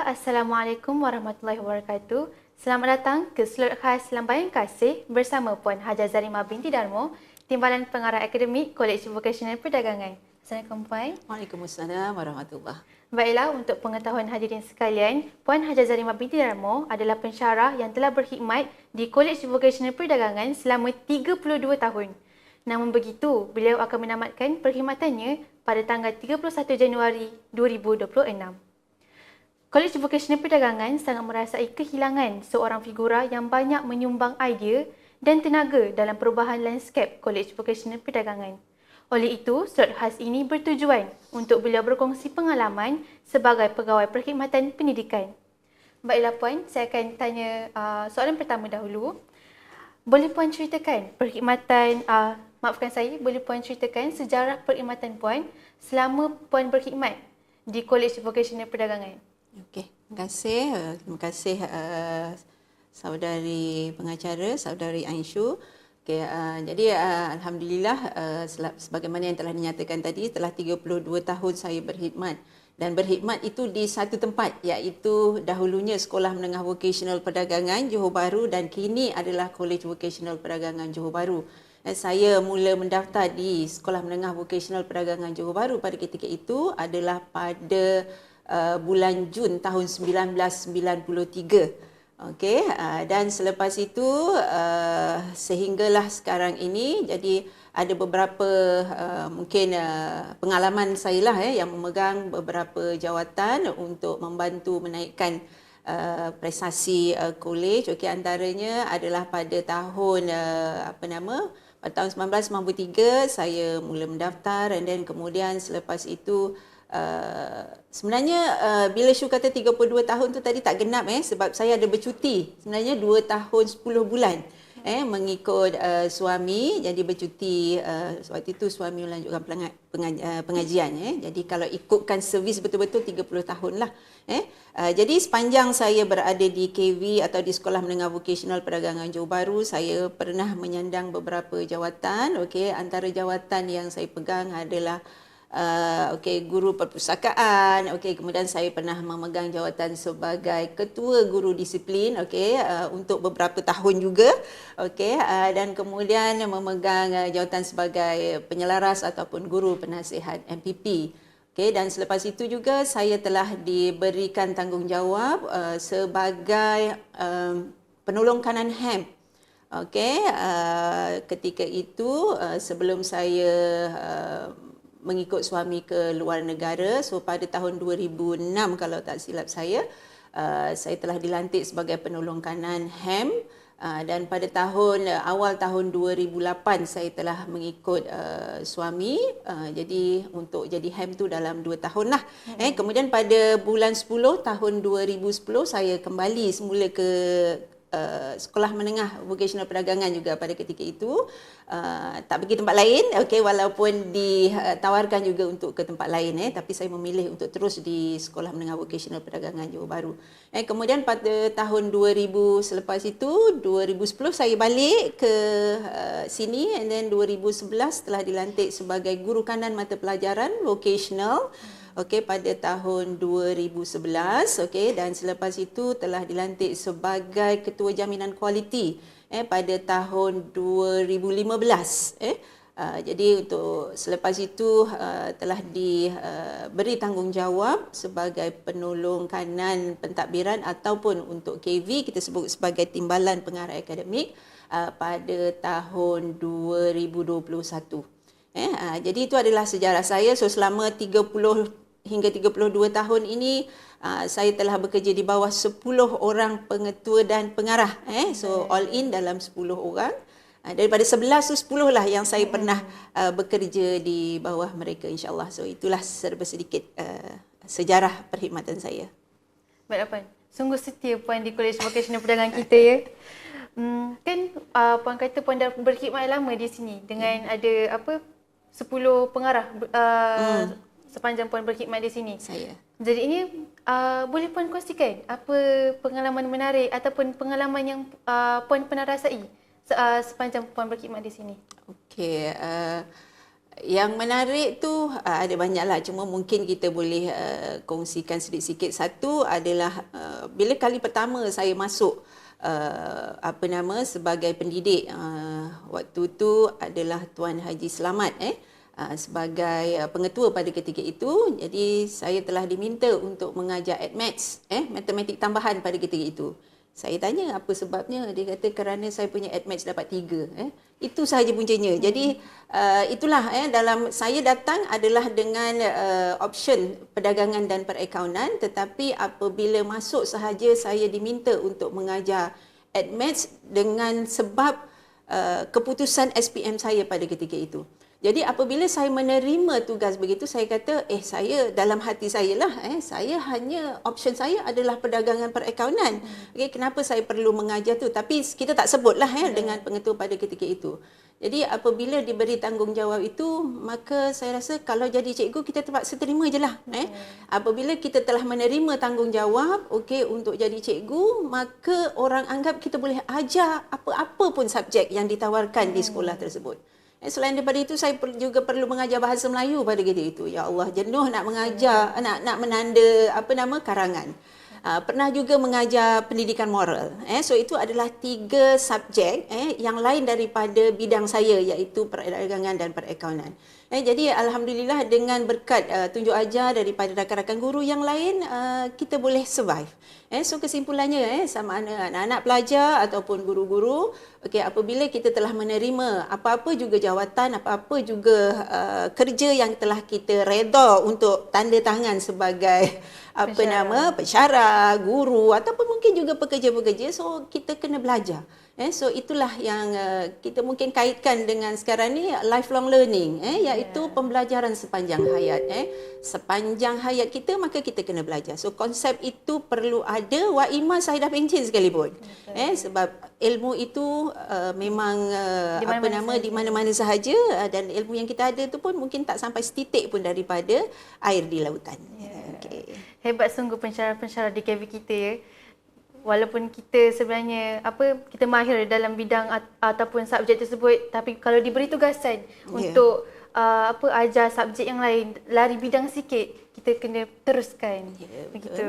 Assalamualaikum warahmatullahi wabarakatuh. Selamat datang ke slot khas Lambayan Kasih bersama Puan Hajar Zarima binti Darmo, Timbalan Pengarah Akademik Kolej Vocational Perdagangan. Assalamualaikum Puan. Waalaikumsalam warahmatullahi Baiklah, untuk pengetahuan hadirin sekalian, Puan Hajar Zarima binti Darmo adalah pensyarah yang telah berkhidmat di Kolej Vocational Perdagangan selama 32 tahun. Namun begitu, beliau akan menamatkan perkhidmatannya pada tanggal 31 Januari 2026. Kolej Vocational Perdagangan sangat merasai kehilangan seorang figura yang banyak menyumbang idea dan tenaga dalam perubahan lanskap Kolej Vocational Perdagangan. Oleh itu, slot khas ini bertujuan untuk beliau berkongsi pengalaman sebagai pegawai perkhidmatan pendidikan. Baiklah Puan, saya akan tanya uh, soalan pertama dahulu. Boleh Puan ceritakan perkhidmatan, uh, maafkan saya, boleh Puan ceritakan sejarah perkhidmatan Puan selama Puan berkhidmat di Kolej Vocational Perdagangan? Okey, terima kasih. Uh, terima kasih uh, saudari pengacara, saudari Ainshu. Okay, uh, jadi uh, alhamdulillah uh, sebagaimana yang telah dinyatakan tadi telah 32 tahun saya berkhidmat dan berkhidmat itu di satu tempat iaitu dahulunya Sekolah Menengah Vocational Perdagangan Johor Bahru dan kini adalah College Vocational Perdagangan Johor Bahru. Dan saya mula mendaftar di Sekolah Menengah Vocational Perdagangan Johor Bahru pada ketika itu adalah pada uh, bulan Jun tahun 1993. Okey, uh, dan selepas itu uh, sehinggalah sekarang ini jadi ada beberapa uh, mungkin uh, pengalaman saya lah eh, yang memegang beberapa jawatan untuk membantu menaikkan uh, prestasi uh, kolej. Okey, antaranya adalah pada tahun uh, apa nama? Pada tahun 1993 saya mula mendaftar dan then kemudian selepas itu Uh, sebenarnya uh, bila Syu kata 32 tahun tu tadi tak genap eh sebab saya ada bercuti. Sebenarnya 2 tahun 10 bulan eh mengikut uh, suami jadi bercuti uh, waktu itu suami melanjutkan pengajian, uh, pengajian eh. Jadi kalau ikutkan servis betul-betul 30 tahun lah eh. Uh, jadi sepanjang saya berada di KV atau di Sekolah Menengah Vocasional Perdagangan Johor Bahru saya pernah menyandang beberapa jawatan okey antara jawatan yang saya pegang adalah uh, okey guru perpustakaan okey kemudian saya pernah memegang jawatan sebagai ketua guru disiplin okey uh, untuk beberapa tahun juga okey uh, dan kemudian memegang uh, jawatan sebagai penyelaras ataupun guru penasihat MPP okey dan selepas itu juga saya telah diberikan tanggungjawab uh, sebagai uh, penolong kanan HEM Okey, uh, ketika itu uh, sebelum saya uh, mengikut suami ke luar negara. So pada tahun 2006 kalau tak silap saya, uh, saya telah dilantik sebagai penolong kanan HEM uh, dan pada tahun uh, awal tahun 2008 saya telah mengikut uh, suami. Uh, jadi untuk jadi HEM tu dalam 2 tahun lah. Hmm. Eh kemudian pada bulan 10 tahun 2010 saya kembali semula ke uh, sekolah menengah vocational perdagangan juga pada ketika itu. Uh, tak pergi tempat lain okey walaupun ditawarkan juga untuk ke tempat lain eh tapi saya memilih untuk terus di sekolah menengah vocational perdagangan Johor Bahru. Eh kemudian pada tahun 2000 selepas itu 2010 saya balik ke uh, sini and then 2011 telah dilantik sebagai guru kanan mata pelajaran vocational. hmm okey pada tahun 2011 okey dan selepas itu telah dilantik sebagai ketua jaminan kualiti eh pada tahun 2015 eh Uh, jadi untuk selepas itu uh, telah diberi uh, tanggungjawab sebagai penolong kanan pentadbiran ataupun untuk KV kita sebut sebagai timbalan pengarah akademik uh, pada tahun 2021. Eh, uh, jadi itu adalah sejarah saya. So selama 30 hingga 32 tahun ini uh, saya telah bekerja di bawah 10 orang pengetua dan pengarah eh? So all in dalam 10 orang. Uh, daripada 11 tu 10 lah yang saya pernah uh, bekerja di bawah mereka insyaallah. So itulah serba sedikit uh, sejarah perkhidmatan saya. Baik apa sungguh setia puan di Kolej Vocational Perdagangan kita ya. Hmm, kan uh, puan kata puan dah berkhidmat lama di sini dengan hmm. ada apa 10 pengarah uh, hmm sepanjang puan berkhidmat di sini. Saya. Jadi ini uh, boleh puan kongsikan apa pengalaman menarik ataupun pengalaman yang uh, puan pernah rasai uh, sepanjang puan berkhidmat di sini? Okey. Uh, yang menarik tu uh, ada banyak lah cuma mungkin kita boleh uh, kongsikan sedikit-sedikit satu adalah uh, bila kali pertama saya masuk uh, apa nama sebagai pendidik uh, waktu tu adalah Tuan Haji Selamat eh uh, sebagai uh, pengetua pada ketika itu jadi saya telah diminta untuk mengajar admaths eh matematik tambahan pada ketika itu saya tanya apa sebabnya dia kata kerana saya punya admaths dapat tiga eh itu sahaja puncanya. Hmm. Jadi uh, itulah eh dalam saya datang adalah dengan uh, option perdagangan dan perakaunan tetapi apabila masuk sahaja saya diminta untuk mengajar admits dengan sebab uh, keputusan SPM saya pada ketika itu. Jadi apabila saya menerima tugas begitu saya kata eh saya dalam hati saya lah eh saya hanya option saya adalah perdagangan perakaunan. Hmm. Okey kenapa saya perlu mengajar tu tapi kita tak sebutlah eh hmm. dengan pengetua pada ketika itu. Jadi apabila diberi tanggungjawab itu maka saya rasa kalau jadi cikgu kita terpaksa terima je lah eh. Hmm. Apabila kita telah menerima tanggungjawab okey untuk jadi cikgu maka orang anggap kita boleh ajar apa-apa pun subjek yang ditawarkan hmm. di sekolah tersebut. Eh, selain daripada itu saya juga perlu mengajar bahasa Melayu pada ketika itu. Ya Allah, jenuh nak mengajar, nak nak menanda apa nama karangan. Uh, pernah juga mengajar pendidikan moral. Eh, so itu adalah tiga subjek eh, yang lain daripada bidang saya iaitu perdagangan dan perakaunan. Eh, jadi Alhamdulillah dengan berkat uh, tunjuk ajar daripada rakan-rakan guru yang lain, uh, kita boleh survive. Eh, so kesimpulannya, eh, sama ada anak-anak pelajar ataupun guru-guru, okay, apabila kita telah menerima apa-apa juga jawatan, apa-apa juga uh, kerja yang telah kita reda untuk tanda tangan sebagai apa pensyarah. nama pensyarah, guru ataupun mungkin juga pekerja-pekerja so kita kena belajar. Eh so itulah yang uh, kita mungkin kaitkan dengan sekarang ni lifelong learning eh iaitu yeah. pembelajaran sepanjang hayat eh sepanjang hayat kita maka kita kena belajar. So konsep itu perlu ada wa ima saya dah pencin sekalipun. Okay. Eh sebab ilmu itu uh, memang uh, apa nama sahaja. di mana-mana sahaja uh, dan ilmu yang kita ada tu pun mungkin tak sampai setitik pun daripada air di lautan. Yeah. Okay hebat sungguh pensyarah-pensyarah di KV kita ya. Walaupun kita sebenarnya apa kita mahir dalam bidang ataupun subjek tersebut tapi kalau diberi tugasan yeah. untuk uh, apa ajar subjek yang lain lari bidang sikit kita kena teruskan. Yeah, begitu.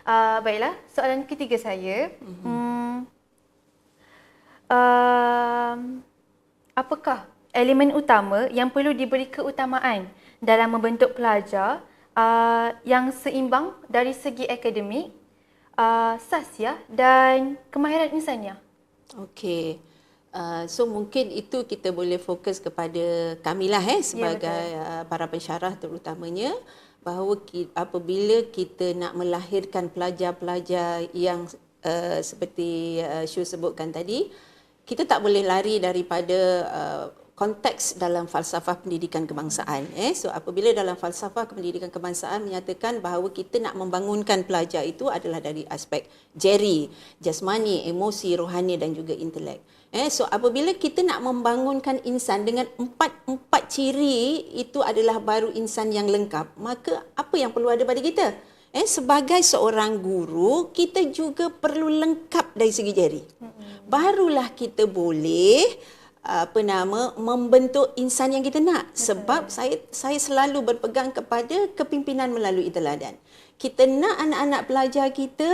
Uh, baiklah, soalan ketiga saya. Mm-hmm. Hmm, uh, apakah elemen utama yang perlu diberi keutamaan dalam membentuk pelajar uh, yang seimbang dari segi akademik, uh, sasya dan kemahiran insania. Okey. Uh, so mungkin itu kita boleh fokus kepada kami lah eh, sebagai ya, uh, para pensyarah terutamanya bahawa ki, apabila kita nak melahirkan pelajar-pelajar yang uh, seperti uh, Syu sebutkan tadi, kita tak boleh lari daripada uh, konteks dalam falsafah pendidikan kebangsaan eh? So apabila dalam falsafah pendidikan kebangsaan menyatakan bahawa kita nak membangunkan pelajar itu adalah dari aspek jeri jasmani emosi rohani dan juga intelek eh? So apabila kita nak membangunkan insan dengan empat empat ciri itu adalah baru insan yang lengkap maka apa yang perlu ada pada kita? Eh sebagai seorang guru kita juga perlu lengkap dari segi jeri barulah kita boleh apa nama membentuk insan yang kita nak. Sebab saya saya selalu berpegang kepada kepimpinan melalui teladan. Kita nak anak-anak pelajar kita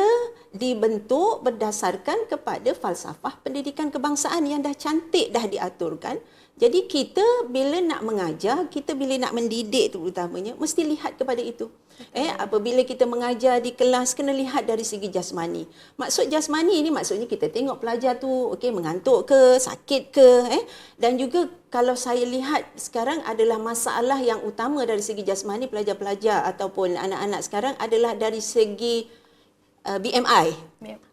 dibentuk berdasarkan kepada falsafah pendidikan kebangsaan yang dah cantik dah diaturkan jadi kita bila nak mengajar, kita bila nak mendidik terutamanya mesti lihat kepada itu. Eh apabila kita mengajar di kelas kena lihat dari segi jasmani. Maksud jasmani ini maksudnya kita tengok pelajar tu okey mengantuk ke, sakit ke eh dan juga kalau saya lihat sekarang adalah masalah yang utama dari segi jasmani pelajar-pelajar ataupun anak-anak sekarang adalah dari segi uh, BMI.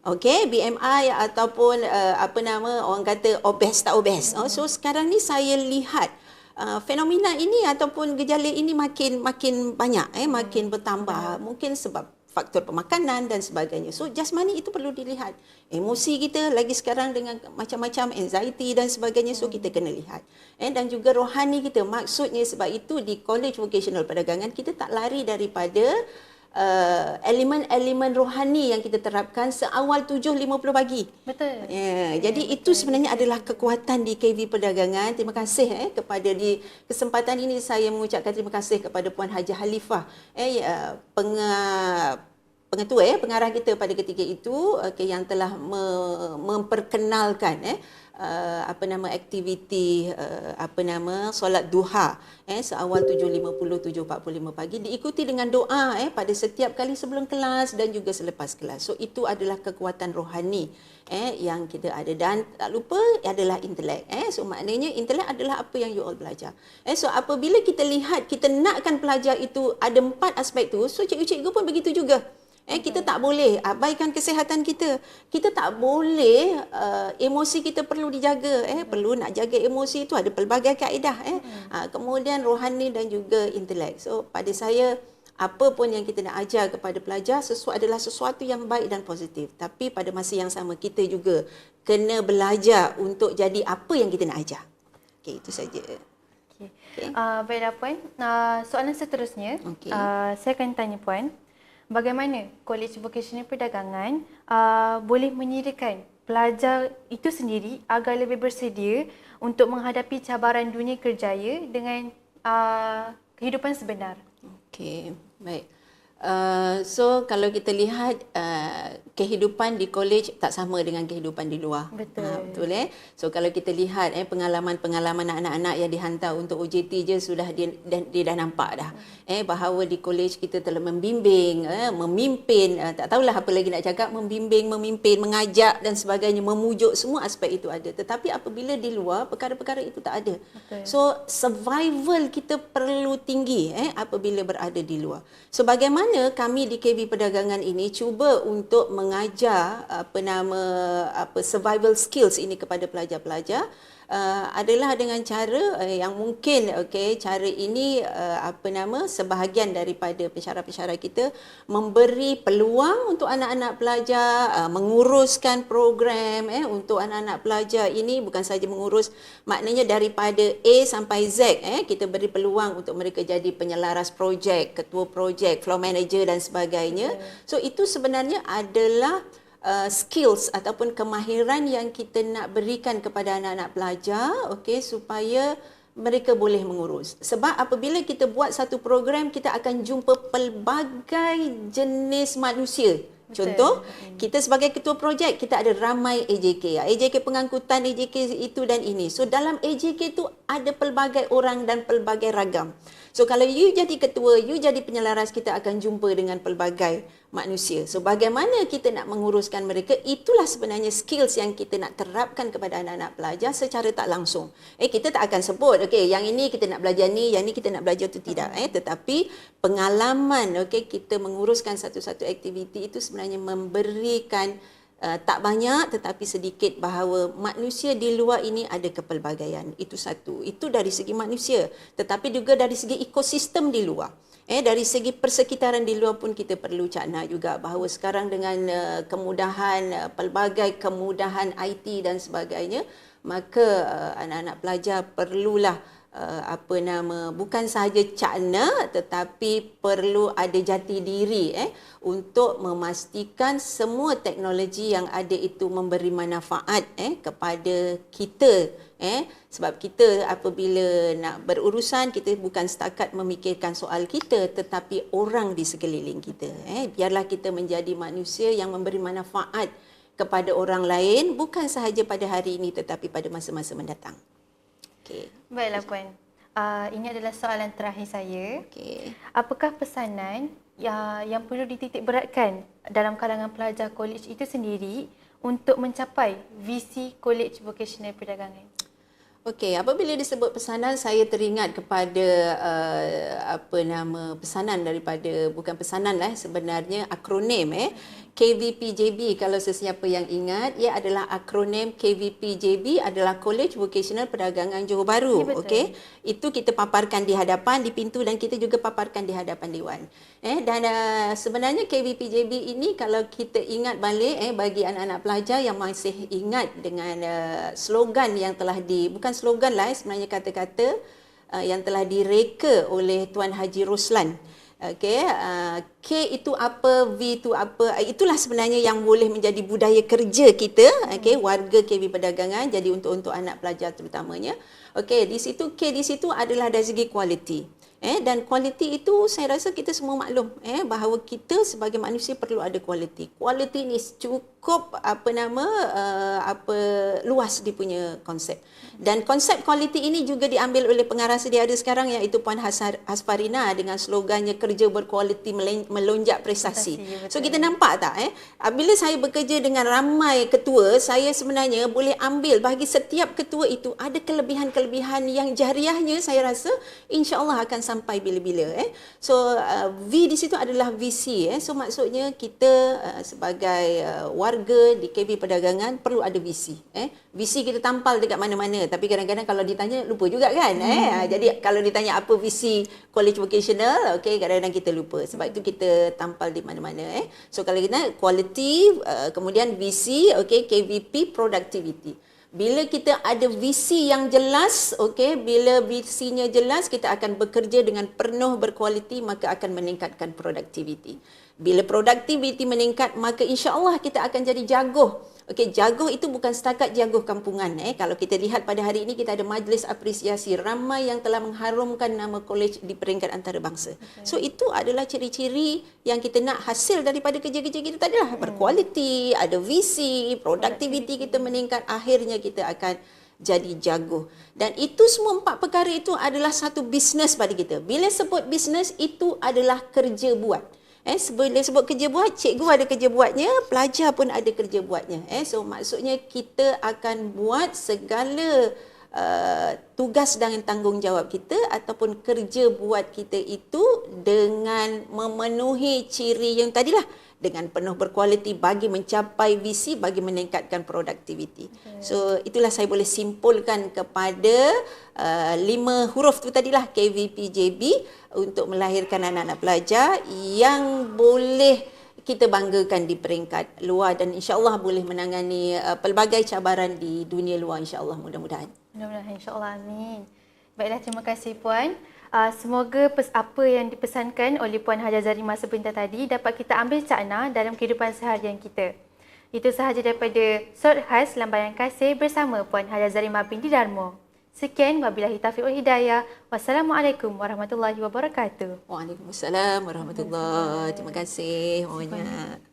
Okey, BMI ataupun uh, apa nama orang kata obes tak obes. Mm-hmm. Oh, so sekarang ni saya lihat uh, fenomena ini ataupun gejala ini makin makin banyak eh makin bertambah. Mungkin sebab faktor pemakanan dan sebagainya. So jasmani itu perlu dilihat. Emosi kita lagi sekarang dengan macam-macam anxiety dan sebagainya so kita kena lihat. Eh dan juga rohani kita. Maksudnya sebab itu di College Vocational Perdagangan kita tak lari daripada uh, elemen-elemen rohani yang kita terapkan seawal 7.50 pagi. Betul. Ya, jadi itu sebenarnya adalah kekuatan di KV Perdagangan. Terima kasih eh kepada di kesempatan ini saya mengucapkan terima kasih kepada Puan Haji Halifah eh ya, peng, pengetua eh pengarah kita pada ketika itu okay, yang telah me, memperkenalkan eh uh, apa nama aktiviti uh, apa nama solat duha eh seawal 7.50 7.45 pagi diikuti dengan doa eh pada setiap kali sebelum kelas dan juga selepas kelas. So itu adalah kekuatan rohani eh yang kita ada dan tak lupa adalah intelek eh so maknanya intelek adalah apa yang you all belajar. Eh so apabila kita lihat kita nakkan pelajar itu ada empat aspek tu so cikgu-cikgu pun begitu juga. Eh kita tak boleh abaikan kesihatan kita. Kita tak boleh uh, emosi kita perlu dijaga eh perlu nak jaga emosi itu ada pelbagai kaedah eh. Uh, kemudian rohani dan juga intelek. So pada saya apa pun yang kita nak ajar kepada pelajar sesuatu adalah sesuatu yang baik dan positif. Tapi pada masa yang sama kita juga kena belajar untuk jadi apa yang kita nak ajar. Okey itu saja. Okay. Okay. Uh, baiklah puan. Uh, soalan seterusnya okay. uh, saya akan tanya puan bagaimana Kolej Vocasional Perdagangan uh, boleh menyediakan pelajar itu sendiri agar lebih bersedia untuk menghadapi cabaran dunia kerjaya dengan uh, kehidupan sebenar. Okey, baik. Uh, so kalau kita lihat uh, kehidupan di college tak sama dengan kehidupan di luar. Betul. Uh, betul eh. So kalau kita lihat eh pengalaman-pengalaman anak-anak yang dihantar untuk OJT je sudah dia, dia, dia dah nampak dah. Eh bahawa di college kita telah membimbing, eh, memimpin, uh, tak tahulah apa lagi nak cakap, membimbing, memimpin, mengajak dan sebagainya, memujuk semua aspek itu ada. Tetapi apabila di luar perkara-perkara itu tak ada. Betul. So survival kita perlu tinggi eh apabila berada di luar. So bagaimana mana kami di KB Perdagangan ini cuba untuk mengajar apa nama apa survival skills ini kepada pelajar-pelajar uh, adalah dengan cara uh, yang mungkin okey cara ini uh, apa nama sebahagian daripada pensyarah-pensyarah kita memberi peluang untuk anak-anak pelajar uh, menguruskan program eh untuk anak-anak pelajar ini bukan saja mengurus maknanya daripada A sampai Z eh kita beri peluang untuk mereka jadi penyelaras projek ketua projek floor manager dan sebagainya. So itu sebenarnya adalah uh, skills ataupun kemahiran yang kita nak berikan kepada anak-anak pelajar okey supaya mereka boleh mengurus sebab apabila kita buat satu program kita akan jumpa pelbagai jenis manusia Contoh, kita sebagai ketua projek, kita ada ramai AJK. AJK pengangkutan, AJK itu dan ini. So, dalam AJK itu ada pelbagai orang dan pelbagai ragam. So kalau you jadi ketua, you jadi penyelaras, kita akan jumpa dengan pelbagai manusia. So bagaimana kita nak menguruskan mereka, itulah sebenarnya skills yang kita nak terapkan kepada anak-anak pelajar secara tak langsung. Eh kita tak akan sebut, okay, yang ini kita nak belajar ni, yang ini kita nak belajar tu tidak. Eh tetapi pengalaman, okay, kita menguruskan satu-satu aktiviti itu sebenarnya memberikan uh, tak banyak tetapi sedikit bahawa manusia di luar ini ada kepelbagaian. Itu satu. Itu dari segi manusia. Tetapi juga dari segi ekosistem di luar. Eh dari segi persekitaran di luar pun kita perlu cakna juga bahawa sekarang dengan uh, kemudahan uh, pelbagai kemudahan IT dan sebagainya maka uh, anak-anak pelajar perlulah uh, apa nama bukan sahaja cakna tetapi perlu ada jati diri eh untuk memastikan semua teknologi yang ada itu memberi manfaat eh kepada kita eh sebab kita apabila nak berurusan kita bukan setakat memikirkan soal kita tetapi orang di sekeliling kita eh biarlah kita menjadi manusia yang memberi manfaat kepada orang lain bukan sahaja pada hari ini tetapi pada masa-masa mendatang. Okey. Baiklah puan. Uh, ini adalah soalan terakhir saya. Okey. Apakah pesanan yang yang perlu dititik beratkan dalam kalangan pelajar kolej itu sendiri untuk mencapai visi Kolej Vocational Perdagangan? Okey, apabila disebut pesanan saya teringat kepada uh, apa nama pesanan daripada bukan pesanan lah sebenarnya akronim eh KVPJB kalau sesiapa yang ingat ia adalah akronim KVPJB adalah College Vocational Perdagangan Johor Bahru ya, okey? Itu kita paparkan di hadapan di pintu dan kita juga paparkan di hadapan dewan. Eh dan uh, sebenarnya KVPJB ini kalau kita ingat balik eh bagi anak-anak pelajar yang masih ingat dengan uh, slogan yang telah di bukan slogan lah eh, sebenarnya kata-kata uh, yang telah direka oleh Tuan Haji Roslan Okey, uh, K itu apa, V itu apa. Uh, itulah sebenarnya yang boleh menjadi budaya kerja kita, okey, warga KB Perdagangan jadi untuk untuk anak pelajar terutamanya. Okey, di situ K di situ adalah dari segi kualiti. Eh dan kualiti itu saya rasa kita semua maklum eh bahawa kita sebagai manusia perlu ada kualiti. Kualiti ni cukup apa nama uh, apa luas dia punya konsep. Dan konsep kualiti ini juga diambil oleh pengarah sedia ada sekarang iaitu Puan Hasparina dengan slogannya kerja berkualiti melonjak prestasi. So kita nampak tak eh bila saya bekerja dengan ramai ketua, saya sebenarnya boleh ambil bagi setiap ketua itu ada kelebihan-kelebihan yang jariahnya saya rasa insya-Allah akan sampai bila-bila eh. So uh, V di situ adalah VC eh. So maksudnya kita uh, sebagai uh, warga di KB Perdagangan perlu ada VC eh. VC kita tampal dekat mana-mana tapi kadang-kadang kalau ditanya lupa juga kan eh hmm. Ah, jadi kalau ditanya apa visi college vocational okey kadang-kadang kita lupa sebab itu kita tampal di mana-mana eh so kalau kita quality uh, kemudian visi okey KVP productivity bila kita ada visi yang jelas, okey, bila visinya jelas, kita akan bekerja dengan penuh berkualiti maka akan meningkatkan produktiviti. Bila produktiviti meningkat, maka insya-Allah kita akan jadi jago Okey, jaguh itu bukan setakat jaguh kampungan eh. Kalau kita lihat pada hari ini kita ada majlis apresiasi ramai yang telah mengharumkan nama kolej di peringkat antarabangsa. Okay. So itu adalah ciri-ciri yang kita nak hasil daripada kerja-kerja kita tadi lah. Hmm. Berkualiti, ada visi, produktiviti kita meningkat, akhirnya kita akan jadi jago. Dan itu semua empat perkara itu adalah satu bisnes pada kita. Bila sebut bisnes itu adalah kerja buat. Eh sebelum sebut kerja buat, cikgu ada kerja buatnya, pelajar pun ada kerja buatnya. Eh so maksudnya kita akan buat segala uh, tugas dan tanggungjawab kita ataupun kerja buat kita itu dengan memenuhi ciri yang tadilah dengan penuh berkualiti bagi mencapai visi bagi meningkatkan produktiviti. Okay. So itulah saya boleh simpulkan kepada uh, lima huruf tu tadilah KVPJB untuk melahirkan anak-anak pelajar yang boleh kita banggakan di peringkat luar dan insya-Allah boleh menangani uh, pelbagai cabaran di dunia luar insya-Allah mudah-mudahan. Mudah-mudahan insya-Allah amin. Baiklah terima kasih puan. Uh, semoga pes apa yang dipesankan oleh Puan Hajar Zarima sebentar tadi dapat kita ambil cakna dalam kehidupan seharian kita. Itu sahaja daripada Sort Khas Lambayan Kasih bersama Puan Hajar Zarima binti Darmo. Sekian, wabillahi taufiq wal hidayah. Wassalamualaikum warahmatullahi wabarakatuh. Waalaikumsalam warahmatullahi wabarakatuh. Terima kasih. Kasih.